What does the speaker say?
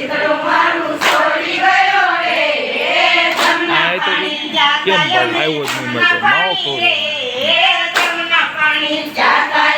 કેમ ભાઈ આવ્યો જ મુંબઈ તો નવો પ્રોગ્રામ